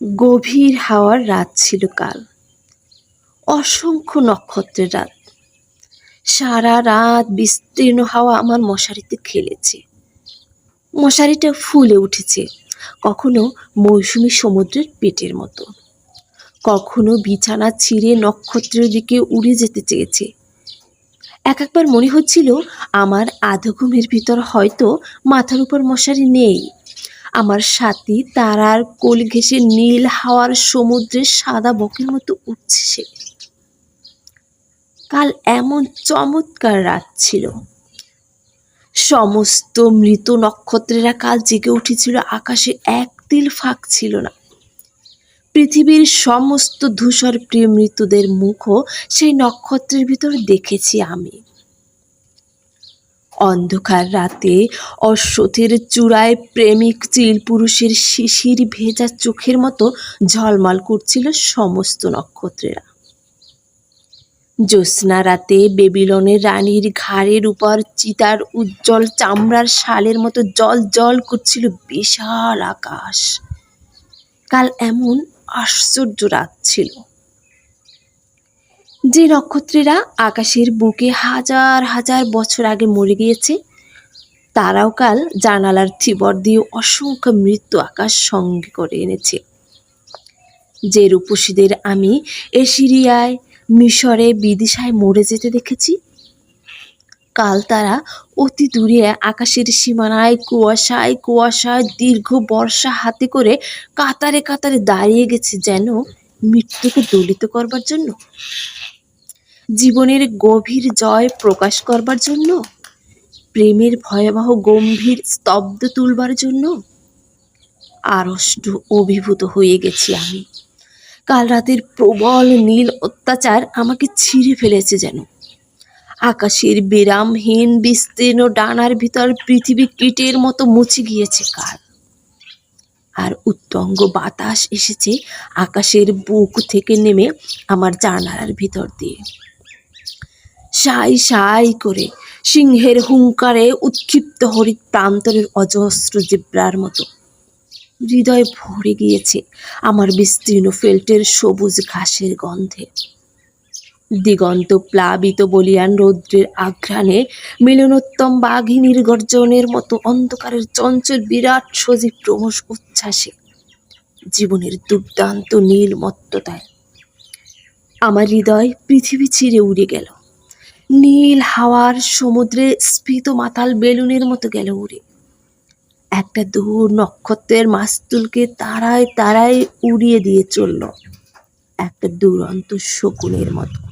গভীর হাওয়ার রাত ছিল কাল। অসংখ্য নক্ষত্রের রাত। সারা রাত বিস্তীর্ণ হাওয়া আমার মশারিতে খেলেছে। মশারিটা ফুলে উঠেছে কখনো মৌসুমী সমুদ্রের পেটের মতো। কখনো বিছানা ছিঁড়ে নক্ষত্রের দিকে উড়ে যেতে চেয়েছে। এক একবার মনে হচ্ছিল আমার আধো ঘুমের ভিতর হয়তো মাথার উপর মশারি নেই। আমার সাথী তারার কোল ঘেঁষে নীল হাওয়ার সমুদ্রের সাদা বকের মতো উঠছে সে। কাল এমন চমৎকার রাত ছিল। সমস্ত মৃত নক্ষত্রেরা কাল জেগে উঠেছিল, আকাশে এক তিল ফাঁক ছিল না। পৃথিবীর সমস্ত ধূসর প্রিয় মৃত্যুদের মুখও সেই নক্ষত্রের ভিতর দেখেছি আমি। অন্ধকার রাতে অশ্বথের চূড়ায় প্রেমিক চিল পুরুষের শিশির ভেজা চোখের মতো ঝলমল করছিল সমস্ত নক্ষত্রেরা। জ্যোৎস্না রাতে বেবিলনের রানীর ঘাড়ের উপর চিতার উজ্জ্বল চামড়ার শালের মতো জল জল করছিল বিশাল আকাশ। কাল এমন আশ্চর্য রাত ছিল। যে নক্ষত্রেরা আকাশের বুকে হাজার হাজার বছর আগে মরে গিয়েছে, তারাও কাল জানালার থিবর দিয়ে অসংখ্য মৃত্যু আকাশ সঙ্গে করে এনেছে। যে রূপসীদের আমি এশিরিয়ায়, মিশরে, বিদিশায় মরে যেতে দেখেছি, কাল তারা অতি দূরে আকাশের সীমানায় কুয়াশায় কুয়াশায় দীর্ঘ বর্ষা হাতে করে কাতারে কাতারে দাঁড়িয়ে গেছে যেন মৃত্যুকে দলিত করবার জন্য? জীবনের গভীর জয় প্রকাশ করবার জন্য? প্রেমের ভয়াবহ গম্ভীর স্তব্ধ তুলবার জন্য? আড়ষ্ট অভিভূত হয়ে গেছি আমি। কাল রাতের প্রবল নীল অত্যাচার আমাকে ছিঁড়ে ফেলেছে যেন। আকাশের বিরামহীন, বিস্তীর্ণ ডানার ভিতর পৃথিবী কীটের মতো মুছে গিয়েছে কাল। আর উত্তঙ্গ বাতাস এসেছে আকাশের বুক থেকে নেমে আমার জানালার ভিতর দিয়ে। সাই সাই করে সিংহের হুঙ্কারে উৎক্ষিপ্ত হরিৎ প্রান্তরের অজস্র জিব্রার মতো। হৃদয় ভরে গিয়েছে আমার বিস্তীর্ণ ফেল্টের সবুজ ঘাসের গন্ধে। দিগন্ত প্লাবিত বলিয়ান রৌদ্রের আঘ্রাণে মিলনোত্তম বাঘিনীর গর্জনের মতো অন্ধকারের চঞ্চল বিরাট সজীব ক্রমশ উচ্ছ্বাসে, জীবনের দুর্দান্ত নীলমত্ততায়। আমার হৃদয় পৃথিবী ছিঁড়ে উড়ে গেল। নীল হাওয়ার সমুদ্রে স্ফীত মাতাল বেলুনের মতো গেল উড়ে। একটা দূর নক্ষত্রের মাস্তুলকে তারায় তারায় উড়িয়ে দিয়ে চলল। একটা দুরন্ত শকুনের মতো।